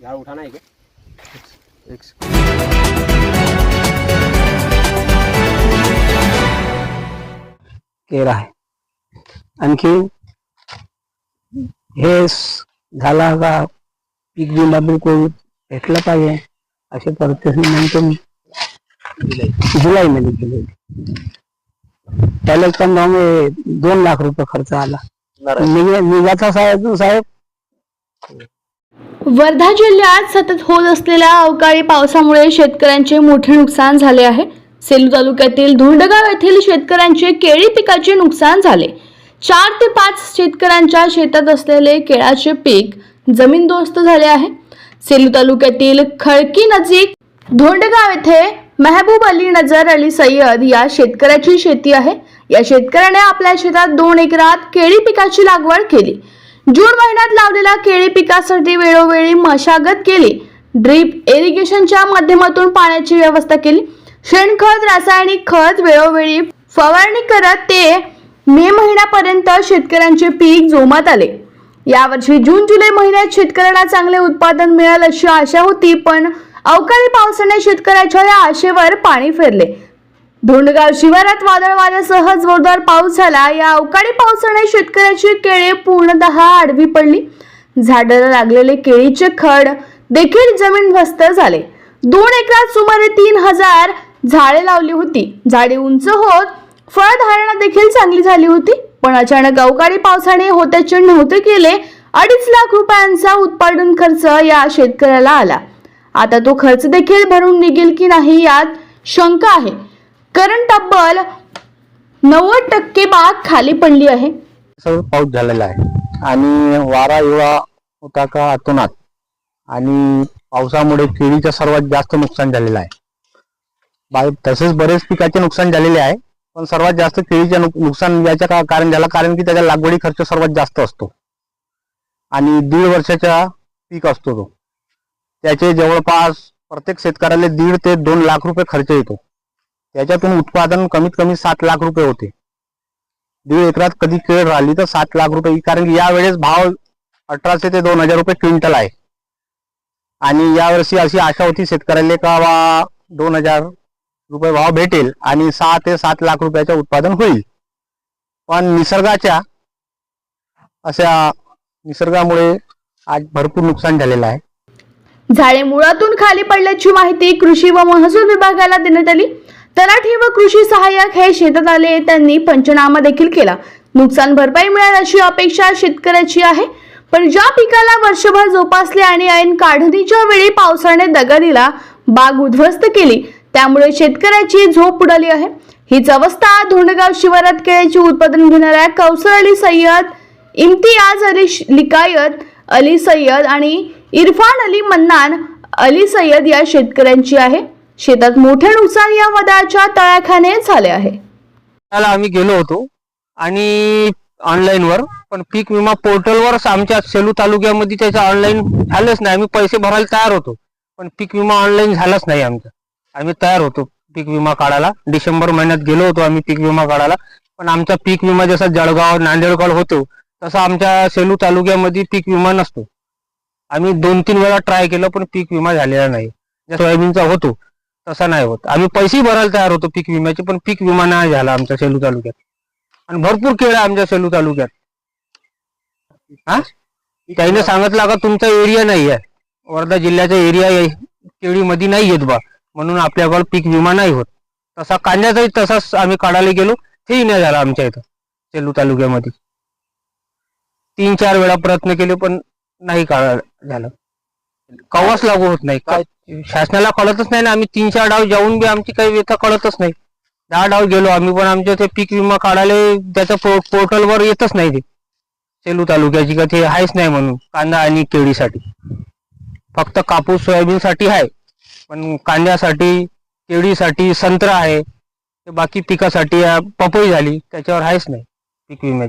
झाड उठाना आहे का एक केला आहे आणखी हे झाला का पीक विमा बिलकुल भेटलं पाहिजे? असे प्रत्यक्ष म्हणतो मी जुलैमध्ये केले त्याला पण दोन लाख रुपये खर्च आला. निघ- निघाचा साहेब साहेब. वर्धा जिल्ह्यात सतत होत असलेल्या अवकाळी पावसामुळे शेतकऱ्यांचे मोठे नुकसान झाले आहे. सेलू तालुक्यातील धोंडगाव येथील शेतकऱ्यांचे केळी पिकाचे नुकसान झाले. चार ते पाच शेतकऱ्यांच्या शेतात असलेले केळाचे पीक जमीनदोस्त झाले आहे. सेलू तालुक्यातील खळकी नजीक धोंडगाव येथे मेहबूब अली नजर अली सय्यद या शेतकऱ्याची शेती आहे. या शेतकऱ्याने आपल्या शेतात दोन एकरात केळी पिकाची लागवड केली. जून महिन्यात लावलेल्या केळी पिकासाठी वेळोवेळी मशागत केली. ड्रीप इरिगेशनच्या माध्यमातून पाण्याची व्यवस्था केली. शेणखत रासायनिक खत वेळोवेळी फवारणी करत ते मे महिन्यापर्यंत शेतकऱ्यांचे पीक जोमात आले. यावर्षी जून जुलै महिन्यात शेतकऱ्यांना चांगले उत्पादन मिळेल अशी आशा होती पण अवकाळी पावसाने शेतकऱ्याच्या या आशेवर पाणी फेरले. धोंडगाव शिवारात वादळ वाऱ्यासह जोरदार पाऊस झाला. या अवकाळी पावसाने शेतकऱ्याची केळे पूर्णतः आडवी पडली. झाडाला लागलेले केळीचे खड देखील जमीनभस्त झाले. दोन एकरात सुमारे तीन हजार झाडे लावली होती. झाडे उंच होत फळधारणा देखील चांगली झाली होती. पण अचानक अवकाळी पावसाने होत्याचे नव्हते केले. अडीच लाख रुपयांचा उत्पादन खर्च या शेतकऱ्याला आला. आता तो खर्च देखील भरून निघेल की नाही यात शंका आहे. कारण तब्बल नव्वद टक्के बाग खाली पडली आहे. सर्व पाऊस झालेला आहे. आणि वारा एवढा होता का अतोनात? आणि पावसामुळे केळीचं सर्वात जास्त नुकसान झालेलं आहे. बा- तसेच बरेच पिकाचे नुकसान झालेले आहे पण सर्वात जास्त केळीचे नुकसान याच्या का- कारण झालं कारण की त्याचा लागवडी खर्च सर्वात जास्त असतो. आणि दीड वर्षाचा पीक असतो तो. त्याचे जवळपास प्रत्येक शेतकऱ्याला दीड ते दोन लाख रुपये खर्च येतो. त्याच्यातून उत्पादन कमीत कमी सात लाख रुपये होते. दीड एकरात कधी केळ राहिली तर सात लाख रुपये. कारण यावेळेस भाव अठराशे ते दोन हजार रुपये क्विंटल आहे. आणि यावर्षी अशी आशा होती शेतकऱ्याला का वा दोन हजार रुपये भाव भेटेल आणि सहा ते सात लाख रुपयाचं उत्पादन होईल. पण निसर्गाच्या अशा निसर्गामुळे आज भरपूर नुकसान झालेलं आहे. झाडे मुळातून खाली पडल्याची माहिती कृषी व महसूल विभागाला देण्यात आली. तलाठी व कृषी सहाय्यक हे शेतात आले त्यांनी पंचनामा देखील केला. नुकसान भरपाई मिळेल अशी अपेक्षा शेतकऱ्याची आहे. पण ज्या पिकाला वर्षभर जोपासले आणि ऐन काढणीच्या वेळी पावसाने दगा दिला बाग उद्ध्वस्त केली त्यामुळे शेतकऱ्याची झोप उडाली आहे. हीच अवस्था धोंडगाव शिवारात केळ्याचे उत्पादन घेणाऱ्या कौसर अली सय्यद इम्तियाज अली लिकायत अली सय्यद आणि इरफान अली मन्नान अली सय्यद या शेतकऱ्यांची आहे. शेतात मोठे नुकसान या वादळाच्या तळ्याखाने झाले आहे. त्याला आम्ही गेलो होतो आणि ऑनलाईन वर पण पीक विमा पोर्टलवरच आमच्या सेलू तालुक्यामध्ये त्याचं ऑनलाईन झालंच नाही. आम्ही पैसे भरायला तयार होतो पण पीक विमा ऑनलाईन झालाच नाही आमचा. आम्ही तयार होतो पीक विमा काढायला. डिसेंबर महिन्यात गेलो होतो आम्ही पीक विमा काढायला पण आमचा पीक विमा जसा जळगाव नांदेडगाव होतो तसा आमच्या सेलू तालुक्यामध्ये पीक विमा नसतो. आम्ही दोन तीन वेळा ट्राय केलं पण पीक विमा झालेला नाही. सोयाबीनचा होतो तसा नाही होत. आम्ही पैसे भरायला तयार होतो पीक विम्याचे पण पीक विमा नाही झाला आमच्या सेलू तालुक्यात. आणि भरपूर केळ आहे आमच्या सेलू तालुक्यात. हा? त्याने सांगितलं का तुमचा एरिया नाही आहे. वर्धा जिल्ह्याचा एरिया केळीमध्ये नाही येत बा. म्हणून आपल्याकडे पीक विमा नाही होत. तसा कांद्याचाही तसाच आम्ही काढायला गेलो. तेही नाही झाला आमच्या इथं सेलू तालुक्यामध्ये. तीन चार वेळा प्रयत्न केले पण नाही काढा झालं. कवाच लागू होत नाही. काय? शासनाला कळतच नाही ना आम्ही तीन चार डाव जाऊन बी आमची काही व्यथा कळतच नाही. दहा डाव गेलो आम्ही पण आमच्या ते पीक विमा काढायला त्याच्या पोर्टलवर येतच नाही ते. सेलू तालुक्याची का ते आहेच नाही म्हणून कांदा आणि केळीसाठी. फक्त कापूस सोयाबीन साठी आहे पण कांद्यासाठी केळीसाठी संत्रा आहे ते बाकी पिकासाठी पपई झाली त्याच्यावर आहेच नाही पीक विम्याची.